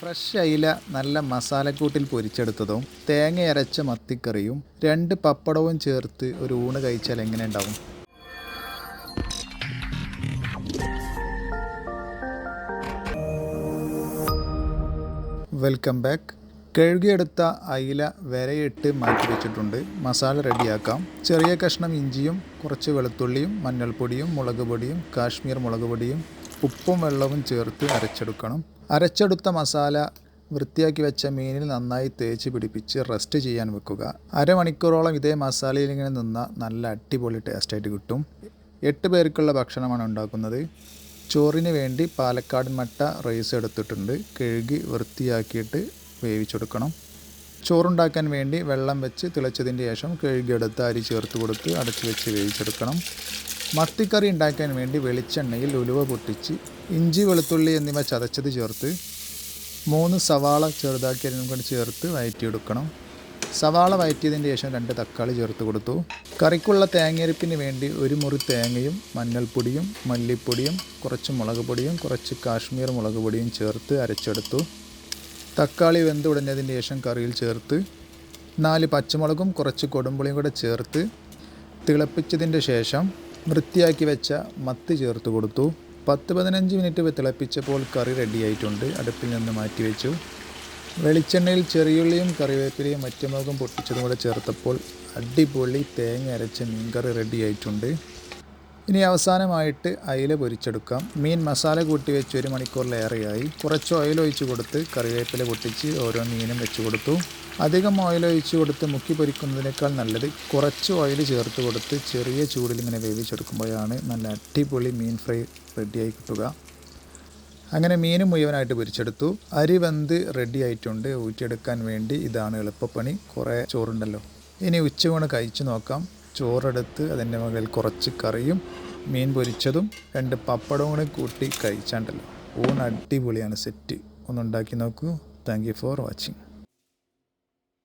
Fresh അയില നല്ല മസാലക്കൂട്ടിൽ പൊരിച്ചെടുത്തതും തേങ്ങ അരച്ച മത്തിക്കറിയും രണ്ട് പപ്പടവും ചേർത്ത് ഒരു ഊണ് കഴിച്ചാൽ എങ്ങനെ ഉണ്ടാവും? വെൽക്കം ബാക്ക് കഴുകിയെടുത്ത അയില വരയിട്ട് മാറ്റി വെച്ചിട്ടുണ്ട്. മസാല റെഡിയാക്കാം. ചെറിയ കഷ്ണം ഇഞ്ചിയും കുറച്ച് വെളുത്തുള്ളിയും മഞ്ഞൾപ്പൊടിയും മുളക് പൊടിയും കാശ്മീർ മുളക് പൊടിയും ഉപ്പും വെള്ളവും ചേർത്ത് അരച്ചെടുക്കണം. അരച്ചെടുത്ത മസാല വൃത്തിയാക്കി വെച്ച മീനിൽ നന്നായി തേച്ച് പിടിപ്പിച്ച് റെസ്റ്റ് ചെയ്യാൻ വെക്കുക. അരമണിക്കൂറോളം ഇതേ മസാലയിൽ ഇങ്ങനെ നിന്ന നല്ല അടിപൊളി ടേസ്റ്റായിട്ട് കിട്ടും. എട്ട് പേർക്കുള്ള ഭക്ഷണമാണ് ഉണ്ടാക്കുന്നത്. ചോറിന് വേണ്ടി പാലക്കാട് മട്ട റൈസ് എടുത്തിട്ടുണ്ട്. കഴുകി വൃത്തിയാക്കിയിട്ട് വേവിച്ചെടുക്കണം. ചോറുണ്ടാക്കാൻ വേണ്ടി വെള്ളം വെച്ച് തിളച്ചതിന് ശേഷം കഴുകിയെടുത്ത് അരി ചേർത്ത് കൊടുത്ത് അടച്ചു വെച്ച് വേവിച്ചെടുക്കണം. മത്തിക്കറി ഉണ്ടാക്കാൻ വേണ്ടി വെളിച്ചെണ്ണയിൽ ഉലുവ പൊട്ടിച്ച് ഇഞ്ചി വെളുത്തുള്ളി എന്നിവ ചതച്ചത് ചേർത്ത് മൂന്ന് സവാള ചെറുതാക്കി കൊണ്ട് ചേർത്ത് വഴറ്റിയെടുക്കണം സവാള വഴറ്റിയതിന് ശേഷം രണ്ട് തക്കാളി ചേർത്ത് കൊടുത്തു. കറിക്കുള്ള തേങ്ങയരപ്പിന് വേണ്ടി ഒരു മുറി തേങ്ങയും മഞ്ഞൾപ്പൊടിയും മല്ലിപ്പൊടിയും കുറച്ച് മുളക് പൊടിയും കുറച്ച് കാശ്മീർ മുളക് പൊടിയും ചേർത്ത് അരച്ചെടുത്തു. തക്കാളി വെന്ത് ഉടഞ്ഞതിന് ശേഷം കറിയിൽ ചേർത്ത് നാല് പച്ചമുളകും കുറച്ച് കൊടുമ്പുളിയും കൂടെ ചേർത്ത് തിളപ്പിച്ചതിന്റെ ശേഷം വൃത്തിയാക്കി വെച്ച മത്തി ചേർത്ത് കൊടുത്തു. പത്ത് പതിനഞ്ച് മിനിറ്റ് തിളപ്പിച്ചപ്പോൾ കറി റെഡിയായിട്ടുണ്ട്. അടുപ്പിൽ നിന്ന് മാറ്റി വെച്ചു. വെളിച്ചെണ്ണയിൽ ചെറിയുള്ളിയും കറിവേപ്പിലയും മറ്റുമുഖം പൊട്ടിച്ചതും കൂടെ ചേർത്തപ്പോൾ അടിപൊളി തേങ്ങ അരച്ച മീൻകറി റെഡിയായിട്ടുണ്ട്. ഇനി അവസാനമായിട്ട് അയില പൊരിച്ചെടുക്കാം. മീൻ മസാല കൂട്ടി വെച്ച് ഒരു മണിക്കൂറിലേറെയായി. കുറച്ച് ഓയിൽ ഒഴിച്ച് കൊടുത്ത് കറിവേപ്പില പൊട്ടിച്ച് ഓരോ മീനും വെച്ച് കൊടുത്തു. അധികം ഓയിൽ ഒഴിച്ച് കൊടുത്ത് മുക്കി പൊരിക്കുന്നതിനേക്കാൾ നല്ലത് കുറച്ച് ഓയിൽ ചേർത്ത് കൊടുത്ത് ചെറിയ ചൂടിൽ ഇങ്ങനെ വേവിച്ചെടുക്കുമ്പോഴാണ് നല്ല അടിപൊളി മീൻ ഫ്രൈ റെഡിയായി കിട്ടുക. അങ്ങനെ മീനും മുഴുവനായിട്ട് പൊരിച്ചെടുത്തു. അരി വെന്ത് റെഡി ആയിട്ടുണ്ട് ഊറ്റിയെടുക്കാൻ വേണ്ടി ഇതാണ് എളുപ്പപ്പണി. കുറേ ചോറുണ്ടല്ലോ. ഇനി ഉച്ചയൂണ് കഴിച്ചു നോക്കാം. ചോറെടുത്ത് അതിന്റെ മുകളിൽ കുറച്ച് കറിയും മീൻ പൊരിച്ചതും രണ്ട് പപ്പടവും കൂടി കൂട്ടി കഴിച്ചാണ്ടല്ലോ. ഊണ് അടിപൊളിയാണ് സെറ്റ് ഒന്നുണ്ടാക്കി നോക്കൂ. Thank you for watching